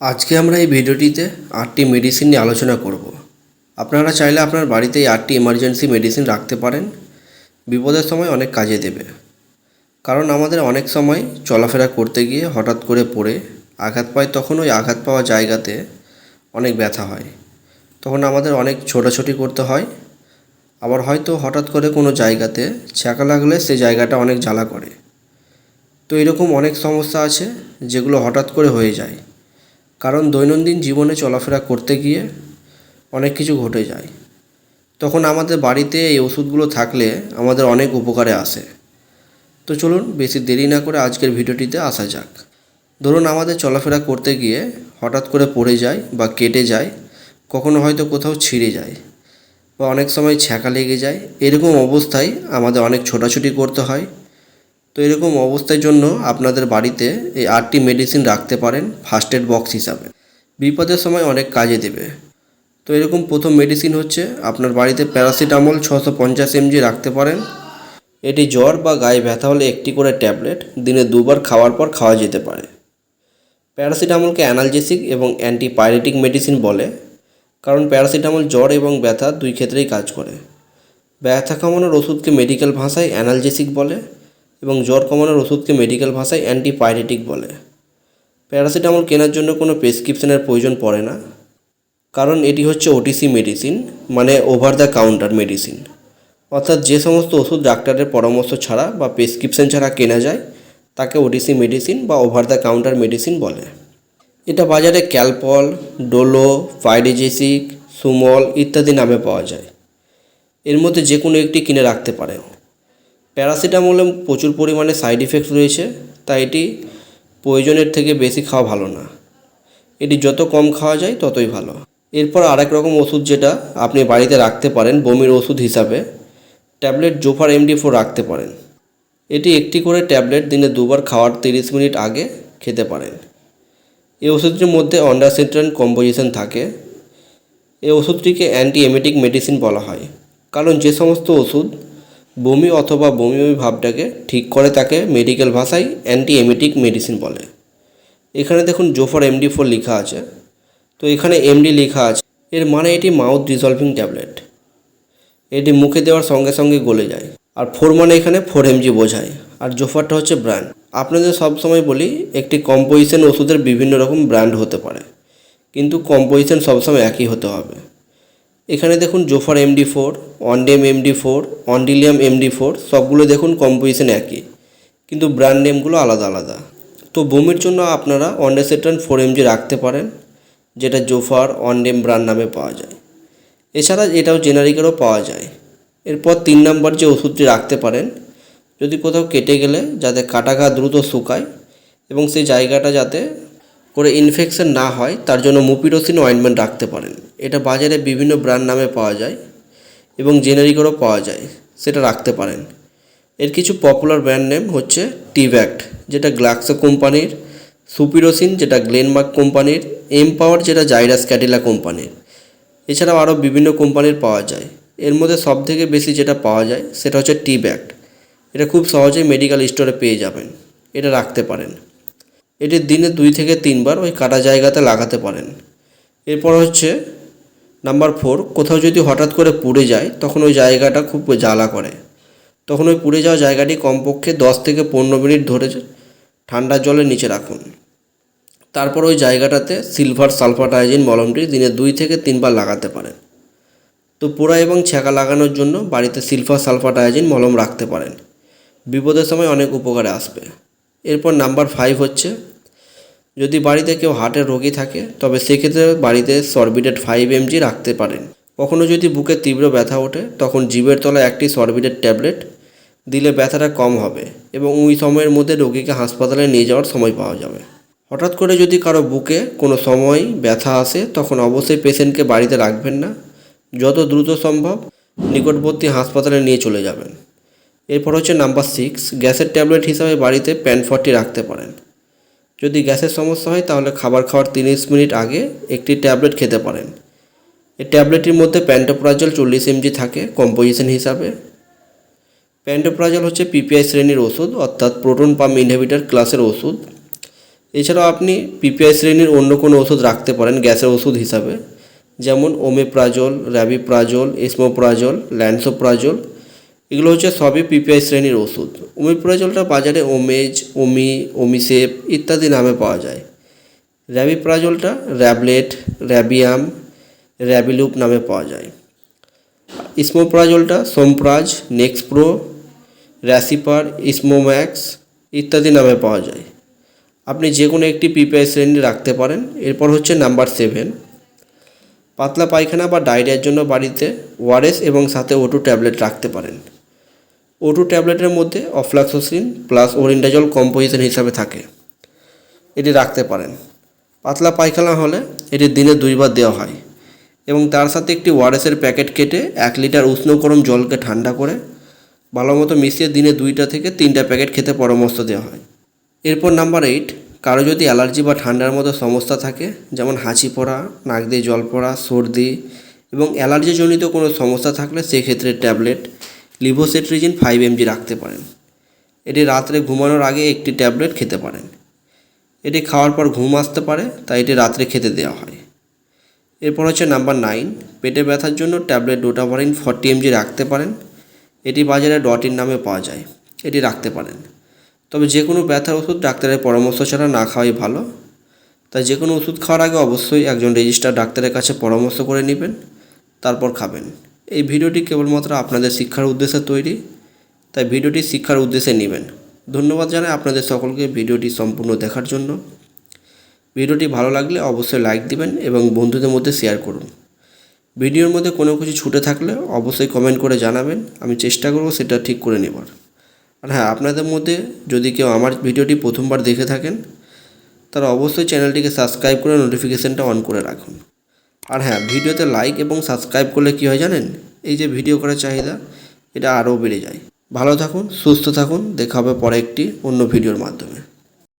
আজকে আমরা এই ভিডিওটিতে আটটি মেডিসিন নিয়ে আলোচনা করব। আপনারা চাইলে আপনার বাড়িতে এই আটটি এমার্জেন্সি মেডিসিন রাখতে পারেন। বিপদের সময় অনেক কাজে দেবে। কারণ আমাদের অনেক সময় চলাফেরা করতে গিয়ে হঠাৎ করে পড়ে, আঘাত পায়, তখন ওই আঘাত পাওয়া জায়গাতে অনেক ব্যথা হয়। তখন আমাদের অনেক ছোটাছুটি করতে হয়। আবার হয়তো হঠাৎ করে কোনো জায়গাতে ছ্যাঁকা লাগলে সে জায়গাটা অনেক জ্বালা করে। তো এরকম অনেক সমস্যা আছে যেগুলো হঠাৎ করে হয়ে যায়। কারণ দৈনন্দিন জীবনে চলাফেরা করতে গিয়ে অনেক কিছু ঘটে যায়। তখন আমাদের বাড়িতে এই ওষুধগুলো থাকলে আমাদের অনেক উপকারে আসে। তো চলুন বেশি দেরি না করে আজকের ভিডিওটিতে আসা যাক। ধরুন আমাদের চলাফেরা করতে গিয়ে হঠাৎ করে পড়ে যায় বা কেটে যায়, কখনো হয়তো কোথাও ছিঁড়ে যায় বা অনেক সময় ছ্যাঁকা লেগে যায়, এরকম অবস্থায় আমাদের অনেক ছোটাছুটি করতে হয়। তো এরকম অবস্থার জন্য আপনাদের বাড়িতে এই আটটি মেডিসিন রাখতে পারেন ফার্স্ট এড বক্স হিসাবে। বিপদের সময় অনেক কাজে দেবে। তো এরকম প্রথম মেডিসিন হচ্ছে আপনার বাড়িতে প্যারাসিটামল ছশো পঞ্চাশ এমজি রাখতে পারেন। এটি জ্বর বা গায়ে ব্যথা হলে একটি করে ট্যাবলেট দিনে দুবার খাওয়ার পর খাওয়া যেতে পারে। প্যারাসিটামলকে অ্যানালজেসিক এবং অ্যান্টিপাইরেটিক মেডিসিন বলে, কারণ প্যারাসিটামল জ্বর এবং ব্যথা দুই ক্ষেত্রেই কাজ করে। ব্যথা কমানোর ওষুধকে মেডিকেল ভাষায় অ্যানালজেসিক বলে। এবং জ্বর কমানোর ওষুধকে মেডিকেল ভাষায় অ্যান্টিপাইরেটিক বলে। প্যারাসিটামল কেনার জন্য কোনো প্রেসক্রিপশনের প্রয়োজন পড়ে না। কারণ এটি হচ্ছে ওটিসি মেডিসিন মানে ওভার দ্য কাউন্টার মেডিসিন অর্থাৎ যে সমস্ত ওষুধ ডাক্তারের পরামর্শ ছাড়া বা প্রেসক্রিপশন ছাড়া কেনা যায়, তাকে ওটিসি মেডিসিন বা ওভার দ্য কাউন্টার মেডিসিন বলে। এটা বাজারে ক্যালপল, ডোলো, ফাইডেজেসিক, সুমল ইত্যাদি নামে পাওয়া যায়। এর মধ্যে যে কোনো একটি কিনে রাখতে পারেন। প্যারাসিটামলে প্রচুর পরিমাণে সাইড ইফেক্টস রয়েছে, তাই এটি প্রয়োজনের থেকে বেশি খাওয়া ভালো না। এটি যত কম খাওয়া যায় ততই ভালো। এরপর আরেক রকম ওষুধ যেটা আপনি বাড়িতে রাখতে পারেন, বমির ওষুধ হিসাবে, ট্যাবলেট জোফার এমডি ফোর রাখতে পারেন। এটি একটি করে ট্যাবলেট দিনে দুবার খাওয়ার তিরিশ মিনিট আগে খেতে পারেন। এই ওষুধটির মধ্যে অন্ডাসেন্ট্রান কম্পোজিশন থাকে। এই ওষুধটিকে অ্যান্টি এমেটিক মেডিসিন বলা হয়। কারণ যে সমস্ত ওষুধ বমি অথবা বমি বমি ভাবটাকে ঠিক করে তাকে মেডিকেল ভাষায় অ্যান্টি এমেটিক মেডিসিন বলে। এখানে দেখুন জোফার এমডি ফোর লেখা আছে। তো এখানে এমডি লেখা আছে। এর মানে এটি মাউথ ডিসলভিং ট্যাবলেট এটি মুখে দেওয়ার সঙ্গে সঙ্গে গলে যায়। আর ফোর মানে এখানে ফোর এমজি বোঝায়। আর জোফারটা হচ্ছে ব্র্যান্ড আপনাদের সব সময় বলি, একটি কম্পোজিশন ওষুধের বিভিন্ন রকম ব্র্যান্ড হতে পারে। কিন্তু কম্পোজিশন সবসময় একই হতে হবে। এখানে দেখুন Zofer MD four Ondem MD four অনডিলিয়াম MD four সবগুলো দেখুন কম্পোজিশন একই। কিন্তু ব্র্যান্ড নেমগুলো আলাদা আলাদা। তো বমির জন্য আপনারা অন্ডেসেট্রান ফোর এমজি রাখতে পারেন, যেটা জোফার অনডেম ব্র্যান্ড নামে পাওয়া যায়। এছাড়া এটাও জেনারিকেরও পাওয়া যায়। এরপর তিন নম্বর যে ওষুধটি রাখতে পারেন, যদি কোথাও কেটে গেলে যাতে কাটা ঘা দ্রুত শুকায় এবং সেই জায়গাটা যাতে করে ইনফেকশন না হয়, তার জন্য মুপিরোসিন অয়েনমেন্ট রাখতে পারেন। এটা বাজারে বিভিন্ন ব্র্যান্ড নামে পাওয়া যায় এবং জেনারিকেরও পাওয়া যায়, সেটা রাখতে পারেন। এর কিছু পপুলার ব্র্যান্ড নেম হচ্ছে টিভ্যাক্ট যেটা গ্লাক্সো কোম্পানির, সুপিরোসিন, যেটা গ্লেনমার্ক কোম্পানির এম পাওয়ার যেটা জাইরাস ক্যাটিলা কোম্পানির। এছাড়াও আরও বিভিন্ন কোম্পানির পাওয়া যায়। এর মধ্যে সবথেকে বেশি যেটা পাওয়া যায়, সেটা হচ্ছে টিব্যাক্ট এটা খুব সহজেই মেডিকেল স্টোরে পেয়ে যাবেন। এটা রাখতে পারেন। এটি দিনে দুই থেকে তিনবার ওই কাটা জায়গাতে লাগাতে পারেন। এরপর হচ্ছে নাম্বার ফোর, কোথাও যদি হঠাৎ করে পুড়ে যায়, তখন ওই জায়গাটা খুব জ্বালা করে। তখন ওই পুড়ে যাওয়া জায়গাটি কমপক্ষে দশ থেকে পনেরো মিনিট ধরে ঠান্ডা জলের নিচে রাখুন। তারপর ওই জায়গাটাতে সিলভার সালফাটাইজিন মলমটি দিনে দুই থেকে তিনবার লাগাতে পারেন। তো পোড়া এবং ছ্যাঁকা লাগানোর জন্য বাড়িতে সিলভার সালফাটাইজিন মলম রাখতে পারেন। বিপদের সময় অনেক উপকারে আসবে। এরপর নাম্বার ফাইভ হচ্ছে, যদি বাড়িতে কেউ হার্টের রোগী থাকে, তবে সেক্ষেত্রে বাড়িতে সরবিডেট ফাইভ এমজি রাখতে পারেন। কখনও যদি বুকে তীব্র ব্যথা ওঠে, তখন জিভের তলায় একটি সরবিডেট ট্যাবলেট দিলে ব্যথাটা কম হবে এবং ওই সময়ের মধ্যে রোগীকে হাসপাতালে নিয়ে যাওয়ার সময় পাওয়া যাবে। হঠাৎ করে যদি কারও বুকে কোনো সময় ব্যথা আসে, তখন অবশ্যই পেশেন্টকে বাড়িতে রাখবেন না। যত দ্রুত সম্ভব নিকটবর্তী হাসপাতালে নিয়ে চলে যাবেন। এরপর হচ্ছে নাম্বার সিক্স গ্যাসের ট্যাবলেট হিসাবে বাড়িতে প্যান ফর্টি রাখতে পারেন। যদি গ্যাসের সমস্যা হয়, তাহলে খাবার খাওয়ার তিরিশ মিনিট আগে একটি ট্যাবলেট খেতে পারেন। এই ট্যাবলেটটির মধ্যে প্যান্টোপ্রাজল চল্লিশ এমজি থাকে কম্পোজিশন হিসাবে। প্যান্টোপ্রাজল হচ্ছে পিপিআই শ্রেণির ওষুধ, অর্থাৎ প্রোটন পাম্প ইনহিবিটার ক্লাসের ওষুধ। এছাড়াও আপনি পিপিআই শ্রেণির অন্য কোনো ওষুধ রাখতে পারেন গ্যাসের ওষুধ হিসাবে, যেমন ওমেপ্রাজল র্যাবিপ্রাজল এসমোপ্রাজল ল্যান্সোপ্রাজল এগুলো হচ্ছে সবই পিপিআই শ্রেণির ওষুধ। ওমিপ্রাজলটা বাজারে ওমেজ ওমি ওমিসেপ ইত্যাদি নামে পাওয়া যায়। র্যাবিপ্রাজলটা র্যাবলেট, র্যাবিয়াম, র্যাবিলুপ নামে পাওয়া যায়। ইসমোপ্রাজলটা সোমপ্রাজ, নেক্সপ্রো, র্যাসিপার, ইসমোম্যাক্স ইত্যাদি নামে পাওয়া যায়। আপনি যে কোনো একটি পিপিআই শ্রেণি রাখতে পারেন। এরপর হচ্ছে নাম্বার সেভেন। পাতলা পায়খানা বা ডায়রিয়ার জন্য বাড়িতে ওয়ারেস এবং সাথে ওটু ট্যাবলেট রাখতে পারেন। ওটু ট্যাবলেটের মধ্যে অফ্লাক্সোসিন প্লাস ওরিন্ডাজল কম্পোজিশন হিসাবে থাকে। এটি রাখতে পারেন। পাতলা পায়খানা হলে এটি দিনে দুইবার দেওয়া হয় এবং তার সাথে একটি ওয়ারেসের প্যাকেট কেটে এক লিটার উষ্ণ গরম জলকে ঠান্ডা করে ভালো মতো মিশিয়ে দিনে দুইটা থেকে তিনটা প্যাকেট খেতে পরামর্শ দেওয়া হয়। এরপর নাম্বার এইট কারও যদি অ্যালার্জি বা ঠান্ডার মতো সমস্যা থাকে, যেমন হাঁচি পড়া, নাক দিয়ে জল পড়া, সর্দি এবং অ্যালার্জিজনিত কোনো সমস্যা থাকলে সেক্ষেত্রে ট্যাবলেট লিভোসেট্রিজিন ফাইভ এমজি রাখতে পারেন। এটি রাত্রে ঘুমানোর আগে একটি ট্যাবলেট খেতে পারেন। এটি খাওয়ার পর ঘুম আসতে পারে, তাই এটি রাত্রে খেতে দেওয়া হয়। এরপর হচ্ছে নাম্বার নাইন, পেটে ব্যথার জন্য ট্যাবলেট ডোটাভারিন ফর্টি এমজি রাখতে পারেন। এটি বাজারে ডটিন নামে পাওয়া যায়। এটি রাখতে পারেন। তবে যে কোনো ব্যথার ওষুধ ডাক্তারের পরামর্শ ছাড়া না খাওয়াই ভালো। তাই যে কোনো ওষুধ খাওয়ার আগে অবশ্যই একজন রেজিস্টার ডাক্তারের কাছে পরামর্শ করে নেবেন, তারপর খাবেন। এই ভিডিওটি কেবলমাত্র আপনাদের শিক্ষার উদ্দেশ্যে তৈরি, তাই ভিডিওটি শিক্ষার উদ্দেশ্যে নেবেন। ধন্যবাদ জানাই আপনাদের সকলকে ভিডিওটি সম্পূর্ণ দেখার জন্য। ভিডিওটি ভালো লাগলে অবশ্যই লাইক দিবেন এবং বন্ধুদের মধ্যে শেয়ার করুন। ভিডিওর মধ্যে কোনো কিছু ছুটে থাকলে অবশ্যই কমেন্ট করে জানাবেন, আমি চেষ্টা করব সেটা ঠিক করে নেবার। আর হ্যাঁ আপনাদের মধ্যে যদি কেউ আমার ভিডিওটি প্রথমবার দেখে থাকেন তারা অবশ্যই চ্যানেলটিকে সাবস্ক্রাইব করে নোটিফিকেশানটা অন করে রাখুন। আর হ্যাঁ ভিডিওতে লাইক এবং সাবস্ক্রাইব করলে কী হয় জানেন? এই যে ভিডিও করার চাহিদা, এটা আরও বেড়ে যায়। ভালো থাকুন, সুস্থ থাকুন, দেখা হবে পরে একটি অন্য ভিডিওর মাধ্যমে।